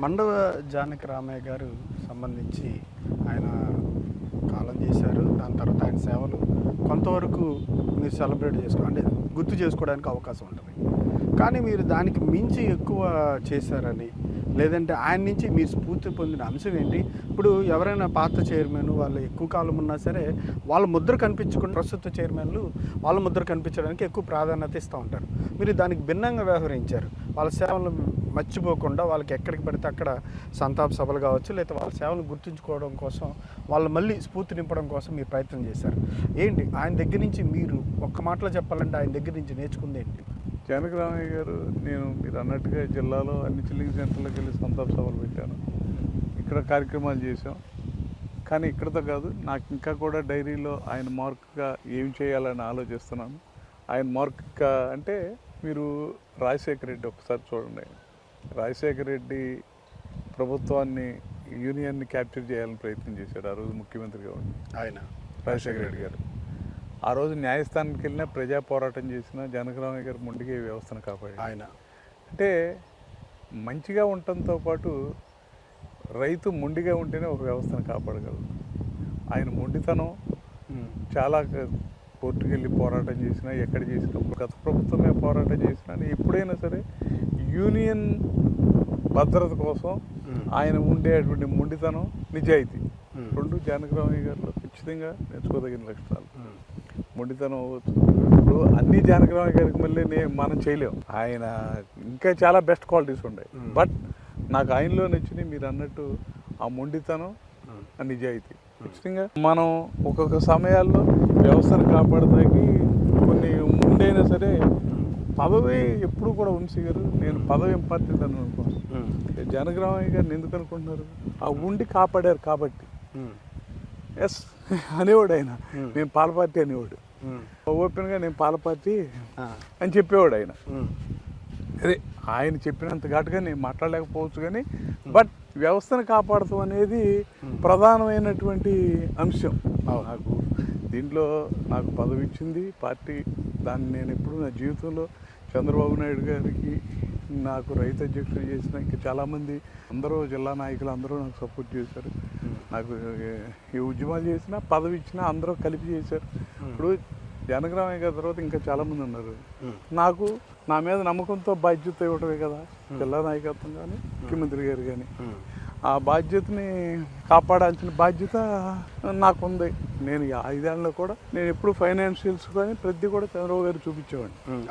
మండవ జానకి రామయ్య గారు సంబంధించి ఆయన కాలం చేశారు. దాని తర్వాత ఆయన సేవలు కొంతవరకు మీరు సెలబ్రేట్ చేసుకో అంటే గుర్తు చేసుకోవడానికి అవకాశం ఉంటుంది. కానీ మీరు దానికి మించి ఎక్కువ చేశారని లేదంటే ఆయన నుంచి మీరు స్ఫూర్తి పొందిన అంశం ఏంటి? ఇప్పుడు ఎవరైనా పాత చైర్మన్ వాళ్ళు ఎక్కువ కాలం ఉన్నా సరే వాళ్ళ ముద్ర కనిపించకుండా ప్రస్తుత చైర్మన్లు వాళ్ళ ముద్ర కనిపించడానికి ఎక్కువ ప్రాధాన్యత ఇస్తూ ఉంటారు. మీరు దానికి భిన్నంగా వ్యవహరించారు. వాళ్ళ సేవలు మర్చిపోకుండా వాళ్ళకి ఎక్కడికి పడితే అక్కడ సంతాప సభలు కావచ్చు లేదా వాళ్ళ సేవలు గుర్తుంచుకోవడం కోసం వాళ్ళు మళ్ళీ స్ఫూర్తి నింపడం కోసం మీరు ప్రయత్నం చేశారు. ఏంటి? ఆయన దగ్గర నుంచి మీరు ఒక్క మాటలో చెప్పాలంటే ఆయన దగ్గర నుంచి నేర్చుకుంది ఏంటి? జనకరామయ్య గారు నేను మీరు అన్నట్టుగా జిల్లాలో అన్ని చిల్లింగ్ సెంటర్లకు వెళ్ళి సంతాప సభలు పెట్టాను. ఇక్కడ కార్యక్రమాలు చేశాం. కానీ ఇక్కడతో కాదు నాకు ఇంకా కూడా డైరీలో ఆయన మార్క్గా ఏం చేయాలని ఆలోచిస్తున్నాను. ఆయన మార్క్గా అంటే మీరు రాజశేఖర రెడ్డి ఒకసారి చూడండి. రాజశేఖర రెడ్డి ప్రభుత్వాన్ని యూనియన్ని క్యాప్చర్ చేయాలని ప్రయత్నం చేశాడు ఆ రోజు ముఖ్యమంత్రిగా ఉండి ఆయన. రాజశేఖర రెడ్డి గారు. ఆ రోజు న్యాయస్థానానికి వెళ్ళినా ప్రజా పోరాటం చేసిన జనకరామయ్య గారు ముందుగా వ్యవస్థను కాపాడి ఆయన. అంటే మంచిగా ఉండటంతో పాటు రైతు మొండిగా ఉంటేనే ఒక వ్యవస్థను కాపాడగలరు. ఆయన మొండితనం చాలా కోర్టుకు వెళ్ళి పోరాటం చేసినా ఎక్కడ చేసినా గత ప్రభుత్వమే పోరాటం చేసినా ఎప్పుడైనా సరే యూనియన్ భద్రత కోసం ఆయన ఉండేటువంటి మొండితనం నిజాయితీ. రెండు జానకరామయ్య గారిలో ఖచ్చితంగా నేర్చుకోదగిన లక్షణాలు. మొండితనం అవ్వచ్చు. ఇప్పుడు అన్ని జానకరామయ్య గారికి మళ్ళీ నే మనం చేయలేం. ఆయన ఇంకా చాలా బెస్ట్ క్వాలిటీస్ ఉన్నాయి. బట్ నాకు ఆయనలో నచ్చినవి మీరు అన్నట్టు ఆ మొండితనం నిజాయితీ. ఖచ్చితంగా. మనం ఒక్కొక్క సమయాల్లో వ్యవస్థను కాపాడడానికి కొన్ని ముందైనా సరే పదవి ఎప్పుడు కూడా వంశీ గారు నేను పదవి ఇంపార్టెంట్ అని అనుకోను జనగ్రామయ్య గారిని ఎందుకు అనుకుంటున్నారు? ఆ ఉండి కాపాడారు కాబట్టి. ఎస్ అనేవాడు ఆయన. నేను పాల పార్టీ అనేవాడు ఓపెన్గా నేను పాల పార్టీ అని చెప్పేవాడు ఆయన. అదే ఆయన చెప్పినంత ఘాటుగా నేను మాట్లాడలేకపోవచ్చు కానీ బట్ వ్యవస్థను కాపాడటం అనేది ప్రధానమైనటువంటి అంశం. నాకు దీంట్లో నాకు పదవి ఇచ్చింది పార్టీ దాన్ని నేను ఎప్పుడు నా జీవితంలో చంద్రబాబు నాయుడు గారికి నాకు రైతు అధ్యక్షుడు చేసిన ఇంకా చాలామంది అందరూ జిల్లా నాయకులు అందరూ నాకు సపోర్ట్ చేశారు. నాకు ఏ- ఈ ఉద్యమాలు చేసినా పదవి ఇచ్చినా అందరూ కలిపి చేశారు. ఇప్పుడు జనగ్రామయ్య గారి తర్వాత ఇంకా చాలామంది ఉన్నారు. నాకు నా మీద నమ్మకంతో బాధ్యత ఇవ్వటమే కదా జిల్లా నాయకత్వం కానీ ముఖ్యమంత్రి గారు కానీ. ఆ బాధ్యతని కాపాడాల్సిన బాధ్యత నాకుంది. నేను ఐదేళ్ళలో కూడా నేను ఎప్పుడు ఫైనాన్షియల్స్ కానీ ప్రతి కూడా చంద్రబాబు గారు చూపించేవాడిని.